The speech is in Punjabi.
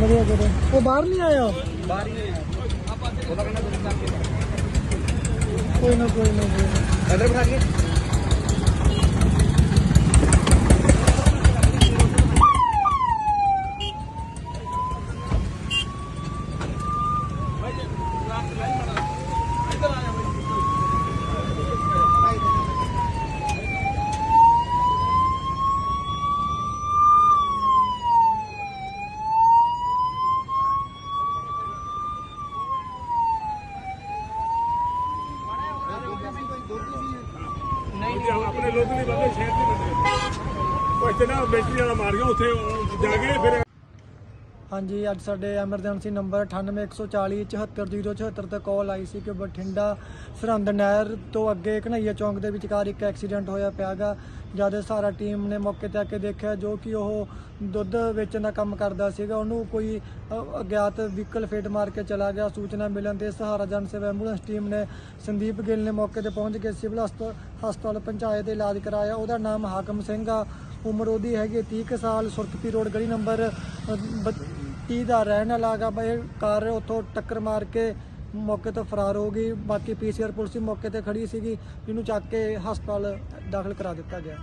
ਵਧੀਆ ਵੀਰੇ ਉਹ ਬਾਹਰ ਨਹੀਂ ਆਇਆ? ਕੋਈ ਨਾ ਕੋਈ ਨਾ ਕੋਈ ਨਾ। ਇਧਰ ਬਿਠਾ ਕੇ ਨਹੀਂ ਆਪਣੇ ਲੋਕਲੀ ਬੰਦੇ, ਸ਼ਹਿਰ ਦੇ ਬੰਦੇ। ਉਹ ਇੱਥੇ ਨਾ ਬੈਟਰੀ ਵਾਲਾ ਮਾਰ ਗਿਆ, ਉੱਥੇ ਉਹ ਜਾ ਕੇ ਫਿਰ ਹਾਂਜੀ, ਅੱਜ ਸਾਡੇ ਐਮਰਜੈਂਸੀ ਨੰਬਰ 98140 74074 ਤੇ ਕਾਲ ਆਈ ਸੀ ਕਿ ਬਠਿੰਡਾ ਸਰਹੰਦ ਨਹਿਰ ਤੋਂ ਅੱਗੇ ਘਨਈਆ ਚੌਂਕ ਦੇ ਵਿਚਕਾਰ ਇੱਕ ਐਕਸੀਡੈਂਟ ਹੋਇਆ ਪਿਆਗਾ ਜਦ ਸਾਰਾ ਟੀਮ ਨੇ ਮੌਕੇ ਤੇ ਆ ਕੇ ਦੇਖਿਆ ਜੋ ਕਿ ਉਹ ਦੁੱਧ ਵੇਚਣ ਦਾ ਕੰਮ ਕਰਦਾ ਸੀਗਾ, ਉਹਨੂੰ ਕੋਈ ਅਗਿਆਤ ਵਹੀਕਲ ਫੇਟ ਮਾਰ ਕੇ ਚਲਾ ਗਿਆ। ਸੂਚਨਾ ਮਿਲਣ ਤੇ ਸਹਾਰਾ ਜਨ ਸੇਵਾ ਐਂਬੂਲੈਂਸ ਟੀਮ ਨੇ ਸੰਦੀਪ ਗਿੱਲ ਨੇ ਮੌਕੇ ਤੇ ਪਹੁੰਚ ਕੇ ਸਿਵਲ ਹਸਪ- ਹਸਪਤਾਲ ਪਹੁੰਚਾਇਆ ਦੇ ਇਲਾਜ ਕਰਾਇਆ। ਉਹਦਾ ਨਾਮ ਹਾਕਮ ਸਿੰਘ ਆ। ਉਮਰ ਉਹਦੀ ਹੈਗੀ 30 ਕੁ ਸਾਲ, ਸੁਰਖਪੀ ਰੋਡ ਗਲੀ ਨੰਬਰ ਅ, ਬ- 30 ਦਾ ਰਹਿਣ ਵਾਲਾ ਗਾ ਬਈ ਕਾਰ ਉੱਥੋਂ ਟੱਕਰ ਮਾਰ ਕੇ ਮੌਕੇ ਤੋਂ ਫਰਾਰ ਹੋ ਗਈ। ਬਾਕੀ ਪੀਸੀਆਰ ਪੁਲਿਸ ਵੀ ਮੌਕੇ ਤੇ ਖੜੀ ਸੀਗੀ ਇਹਨੂੰ ਚੱਕ ਕੇ ਹਸਪਤਾਲ ਦਾਖਲ ਕਰਾ ਦਿੱਤਾ ਗਿਆ।